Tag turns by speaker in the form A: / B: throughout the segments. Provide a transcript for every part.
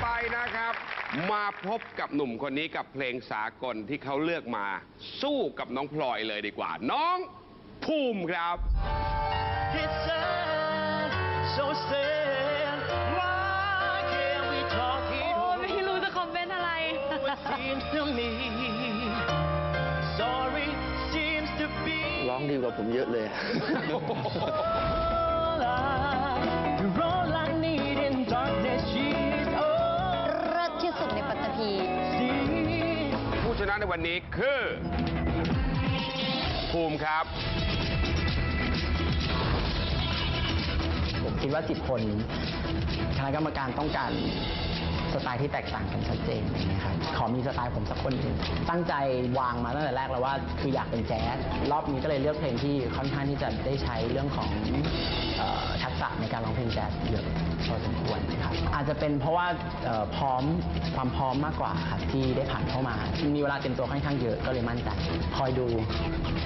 A: ไปนะครับ มาพบกับหนุ่มคนนี้กับเพลงสากลที่เขาเลือกมา สู้กับน้องพลอยเลยดีกว่า น้องภูมิครับ
B: It's sad, so sad. Why can't we talk it
C: โอ้
B: over?
C: ไม่รู้จะคอมเมนต์อะไร
B: It seems to me, sorry seems to be
D: ร้องดีกว่าผมเยอะเลย
B: all
C: ใน
A: วันนี้คือ ภูมิครับ
D: ผมคิดว่าสิบคนคณะกรรมการต้องการสไตล์ที่แตกต่างกันชัดเจนอะครับขอมีสไตล์ผมสักคนหนึ่งตั้งใจวางมาตั้งแต่แรกแล้วว่า คืออยากเป็นแจ๊สรอบนี้ก็เลยเลือกเพลงที่ค่อนข้างที่จะได้ใช้เรื่องของ ทักษะในการร้องเพลงแจ๊สเยอะพอสมควรครับอาจจะเป็นเพราะว่าเอ่อพร้อมความพร้อมมากกว่าครับที่ได้ผ่านเข้ามามีเวลาเตรียมตัวค่อนข้างเยอะก็เลยมั่นใจคอยดู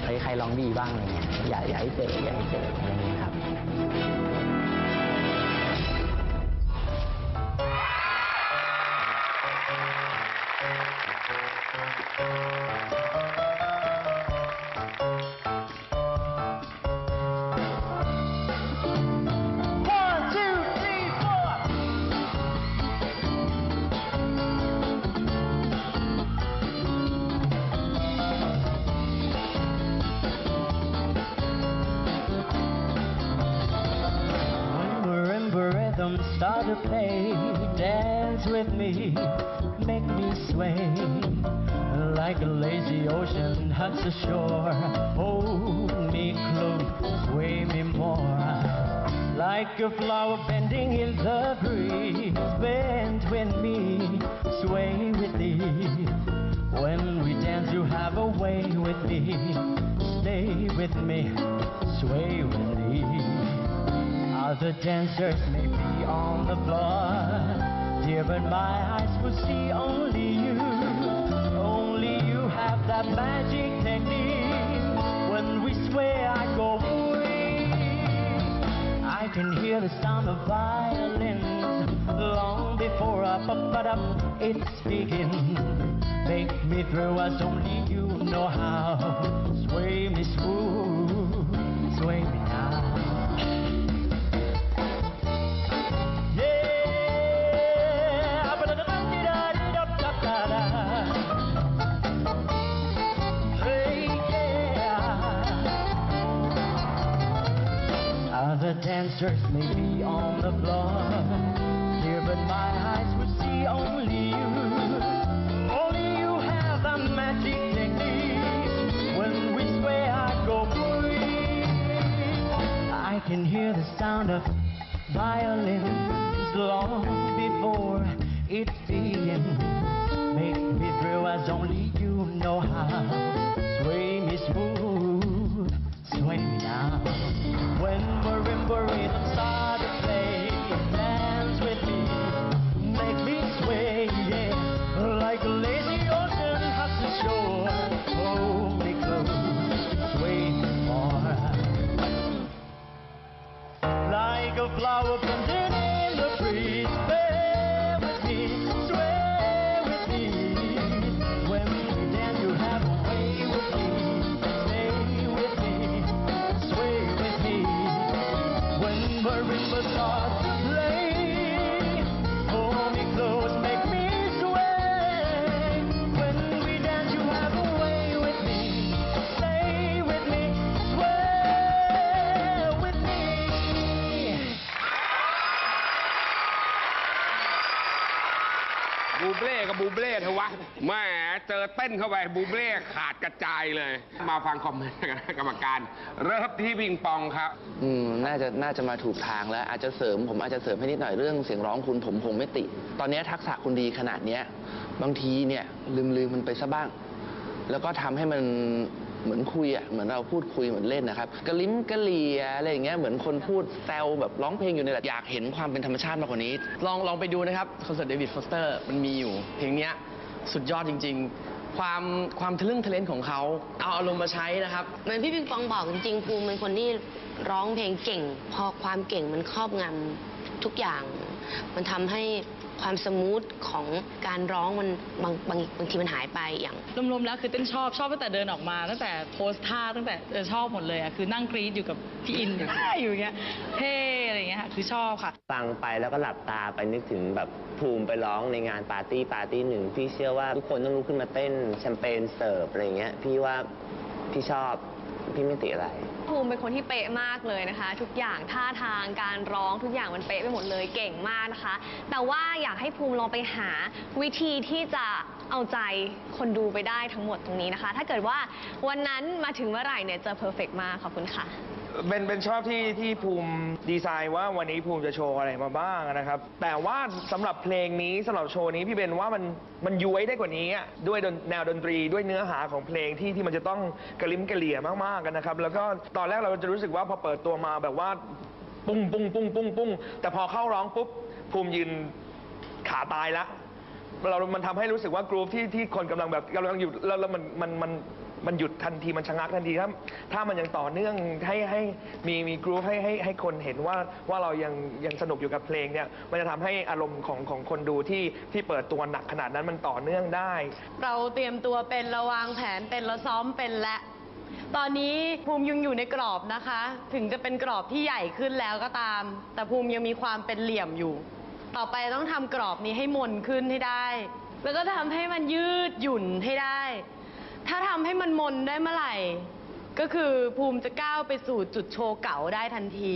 D: ใครใครร้องดีบ้างอะไรเงี้ยอย่าอย่าให้เจออย่าให้เจออะไรเงี้ยครับ
B: One, start to play, dance with me, make me sway. Like a lazy ocean hugs the shore, hold me close, sway me more. Like a flower bending in the breeze, bend with me, sway with thee. When we dance, you have a way with me, stay with me, sway with me. Other dancers may be on the floor, dear, but my eyes will see only you. Only you have that magic technique. When we sway, I go free. I can hear the sound of violins long before up, up, but up, it's speaking. Make me through as only you know how. Sway me smooth, sway me Dancers may be on the floor, dear, but my eyes will see only you. Only you have the magic technique. When we sway, I go free. I can hear the sound of violins long before it begins. Make me thrill as only you know how.
A: บูเบ้กับบูเถอะวะแหมเจอเต้นเข้าไปบูเบ้ขาดกระจายเลย มาฟังคอมเมนต์กันกรรมการ เริ่มที่วิงปองครับ
D: อืมน่าจะน่าจะมาถูกทางแล้ว อาจจะเสริมผมอาจจะเสริมให้นิดหน่อยเรื่องเสียงร้องคุณผมคงไม่ติ ตอนนี้ทักษะคุณดีขนาดเนี้ยบางทีเนี่ยลืมลืมมันไปซะบ้าง แล้วก็ทำให้มันเหมือนคุยอะเหมือนเราพูดคุยเหมือนเล่นนะครับกระลิ้มกระเลียอะไรอย่างเงี้ยเหมือนคนพูดแซวแบบร้องเพลงอยู่ในแหละอยากเห็นความเป็นธรรมชาติมากกว่านี้
E: ลองลองไปดูนะครับคอนเสิร์ตเดวิดฟอสเตอร์มันมีอยู่ เพลงเนี้ยสุดยอดจริง ๆ ความความทะลึ่งทะเลนของเขาเอาอารมณ์มาใช้นะครับ
C: เหมือนพี่ปิงปองบอกจริงๆภูมิเป็นคนที่ร้องเพลงเก่ง พอความเก่งมันครอบงำทุกอย่าง มันทำให้ ความสมูทของการร้องมันบางบางบางทีมันหายไปอย่าง
F: รวมๆแล้วคือเต้นชอบชอบตั้งแต่เดินออกมาตั้งแต่โพสท่าตั้งแต่เออชอบหมดเลยอะคือนั่งกรี๊ดอยู่กับพี่อินอยู่อยู่อย่างเงี้ยเท่อะไรอย่างเงี้ยค่ะคือชอบค่ะ
G: ฟังไปแล้วก็หลับตาไปนึกถึงแบบภูมิไปร้องในงานปาร์ตี้ปาร์ตี้หนึ่งพี่เชื่อว่าทุกคนต้องลุกขึ้นมาเต้นแชมเปญเสิร์ฟอะไรเงี้ยพี่ว่าพี่ชอบ พี่ไม่ติอะไร
H: ภูมิเป็นคนที่เป๊ะมากเลยนะคะ ทุกอย่างท่าทางการร้องทุกอย่างมันเป๊ะไปหมดเลยเก่งมากนะคะ แต่ว่าอยากให้ภูมิลองไปหาวิธีที่จะเอาใจคนดูไปได้ทั้งหมดตรงนี้นะคะ ถ้าเกิดว่าวันนั้นมาถึงเมื่อไหร่เนี่ยจะเพอร์เฟกมากขอบคุณค่ะ
I: เป็นเป็นชอบที่ที่ภูมิดีไซน์ว่าวันนี้ภูมิจะโชว์อะไรมาบ้างนะครับ แต่ว่าสำหรับเพลงนี้สำหรับโชว์นี้พี่เบนว่ามันมันย้วยได้กว่านี้อะด้วยดนแนวดนตรีด้วยเนื้อหาของเพลงที่ที่มันจะต้องกระลิ้มกระเหลี่ยมากๆกันนะครับ แล้วก็ตอนแรกเราจะรู้สึกว่าพอเปิดตัวมาแบบว่าปุ้งปุ้งปุ้งปุ้งปุ้งแต่พอเข้าร้องปุ๊บภูมิยืนขาตายละเรา มันทำให้รู้สึกว่ากรูฟที่ที่คนกำลังแบบกำลังอยู่แล้วแล้วมันมันมัน มันหยุดทันทีมันชะงักทันทีถ้าถ้ามันยังต่อเนื่องให้ให้มีมีกรูฟให้ให้ให้คนเห็นว่าว่าเรายังยังสนุกอยู่กับเพลงเนี่ยมันจะทำให้อารมณ์ของของคนดูที่ที่เปิดตัวหนักขนาดนั้นมันต่อเนื่องได้
F: เราเตรียมตัวเป็นเราวางแผนเป็นเราซ้อมเป็นและ ตอนนี้ภูมิยังอยู่ในกรอบนะคะ ถึงจะเป็นกรอบที่ใหญ่ขึ้นแล้วก็ตาม แต่ภูมิยังมีความเป็นเหลี่ยมอยู่ ต่อไปต้องทำกรอบนี้ให้มนขึ้นให้ได้ แล้วก็ทำให้มันยืดหยุ่นให้ได้ ถ้าทำให้มันมนได้เมื่อไหร่ ก็คือภูมิจะก้าวไปสู่จุดโชว์เก๋าได้ทันที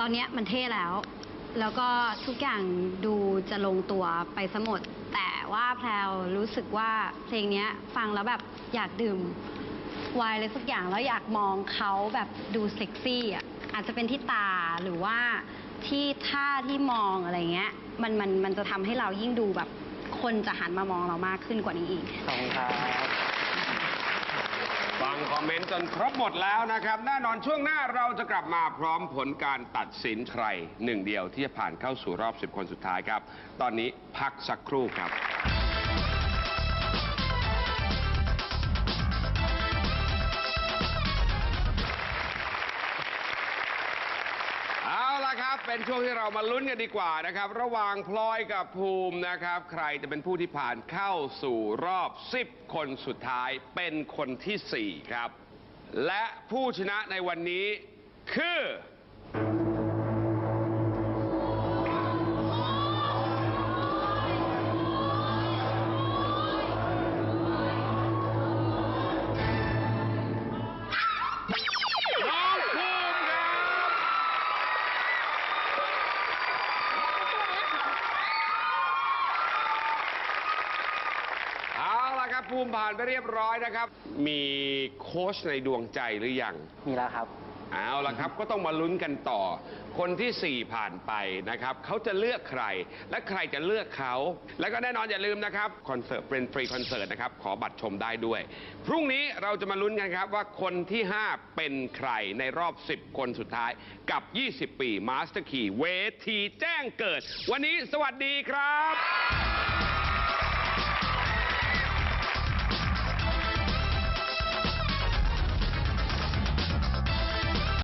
J: ตอนเนี้ยมันเท่แล้ว แล้วก็ทุกอย่างดูจะลงตัวไปซะหมด แต่ว่าแพลวรู้สึกว่าเพลงเนี้ยฟังแล้วแบบอยากดื่มไวน์อะไรสักอย่างแล้วอยากมองเขาแบบดูเซ็กซี่อะอาจจะเป็นที่ตาหรือว่าที่ท่าที่มองอะไรเงี้ย มันมันมันจะทำให้เรายิ่งดูแบบคนจะหันมามองเรามากขึ้นกว่านี้อีก
G: ขอบคุณครับ
A: ฟังคอมเมนต์จนครบหมดแล้วนะครับ แน่นอนช่วงหน้าเราจะกลับมาพร้อมผลการตัดสินใครหนึ่งเดียวที่จะผ่านเข้าสู่รอบ 10 คนสุดท้ายครับ ตอนนี้พักสักครู่ครับ เป็นช่วงที่เรามาลุ้นกันดีกว่านะครับ ระหว่างพลอยกับภูมินะครับ ใครจะเป็นผู้ที่ผ่านเข้าสู่รอบ 10 คนสุดท้ายเป็นคนทีสี่4 ครับ และผู้ชนะในวันนี้คือ ผ่านไปเรียบร้อยนะครับ มีโค้ชในดวงใจหรือยัง
D: มีแล้วครับ
A: เอาละครับก็ต้องมาลุ้นกันต่อ คนที่ 4 ผ่านไปนะครับเขาจะเลือกใคร และใครจะเลือกเขา แล้วก็แน่นอนอย่าลืมนะครับคอนเสิร์ตเป็นฟรีคอนเสิร์ตนะครับขอบัตรชมได้ด้วย พรุ่งนี้เราจะมาลุ้นกันครับว่าคนที่ 5 เป็นใครในรอบ 10 คนสุดท้ายกับ 20 ปีมาสเตอร์คีเวทีแจ้งเกิด วันนี้สวัสดีครับ